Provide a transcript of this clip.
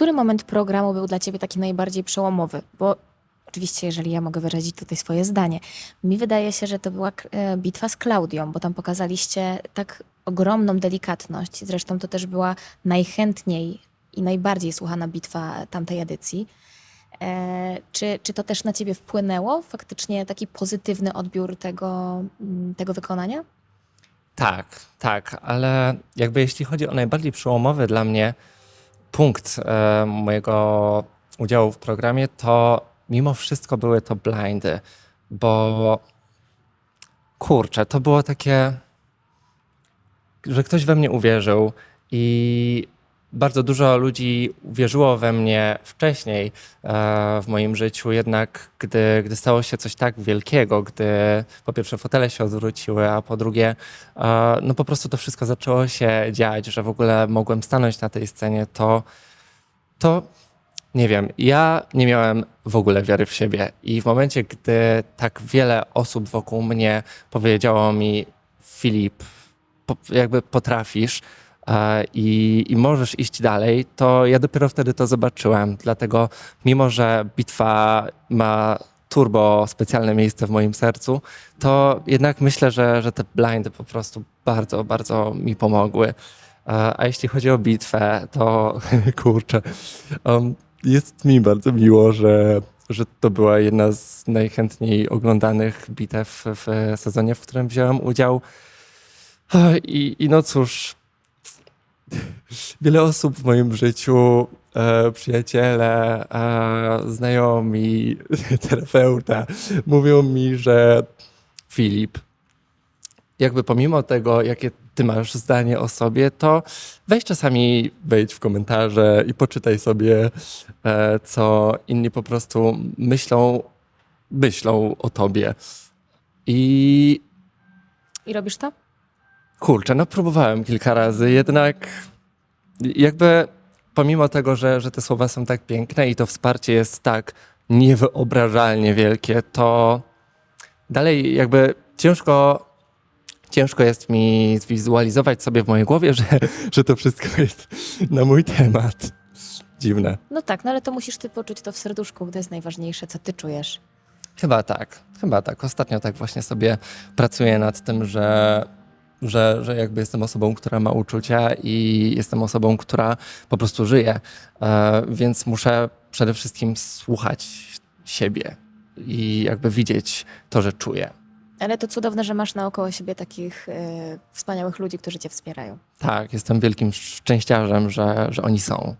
który moment programu był dla ciebie taki najbardziej przełomowy? Bo oczywiście, jeżeli ja mogę wyrazić tutaj swoje zdanie, mi wydaje się, że to była e, bitwa z Klaudią, bo tam pokazaliście tak ogromną delikatność. Zresztą to też była najchętniej i najbardziej słuchana bitwa tamtej edycji. E, czy, czy to też na ciebie wpłynęło? Faktycznie taki pozytywny odbiór tego, mm, tego wykonania? Tak, tak, ale jakby jeśli chodzi o najbardziej przełomowy dla mnie punkt e, mojego udziału w programie, to mimo wszystko były to blindy, bo kurczę, to było takie, że ktoś we mnie uwierzył i bardzo dużo ludzi uwierzyło we mnie wcześniej e, w moim życiu, jednak gdy, gdy stało się coś tak wielkiego, gdy po pierwsze fotele się odwróciły, a po drugie e, no po prostu to wszystko zaczęło się dziać, że w ogóle mogłem stanąć na tej scenie, to, to nie wiem, ja nie miałem w ogóle wiary w siebie i w momencie, gdy tak wiele osób wokół mnie powiedziało mi Filip, po, jakby potrafisz i, i możesz iść dalej, to ja dopiero wtedy to zobaczyłem. Dlatego, mimo że bitwa ma turbo specjalne miejsce w moim sercu, to jednak myślę, że, że te blindy po prostu bardzo, bardzo mi pomogły. E, A jeśli chodzi o bitwę, to kurczę, um, jest mi bardzo miło, że, że to była jedna z najchętniej oglądanych bitew w sezonie, w którym wziąłem udział. I, i no cóż, wiele osób w moim życiu, e, przyjaciele, e, znajomi, terapeuta, mówią mi, że Filip, jakby pomimo tego, jakie ty masz zdanie o sobie, to weź czasami wejdź w komentarze i poczytaj sobie, e, co inni po prostu myślą, myślą o tobie. I I robisz to? Kurczę, no próbowałem kilka razy, jednak jakby pomimo tego, że, że te słowa są tak piękne i to wsparcie jest tak niewyobrażalnie wielkie, to dalej jakby ciężko, ciężko jest mi zwizualizować sobie w mojej głowie, że, że to wszystko jest na mój temat. Dziwne. No tak, no ale to musisz ty poczuć to w serduszku, to jest najważniejsze, co ty czujesz. Chyba tak, chyba tak. Ostatnio tak właśnie sobie pracuję nad tym, że, że, że jakby jestem osobą, która ma uczucia i jestem osobą, która po prostu żyje, e, więc muszę przede wszystkim słuchać siebie i jakby widzieć to, że czuję. Ale to cudowne, że masz naokoło siebie takich e, wspaniałych ludzi, którzy cię wspierają. Tak, jestem wielkim szczęściarzem, że, że oni są.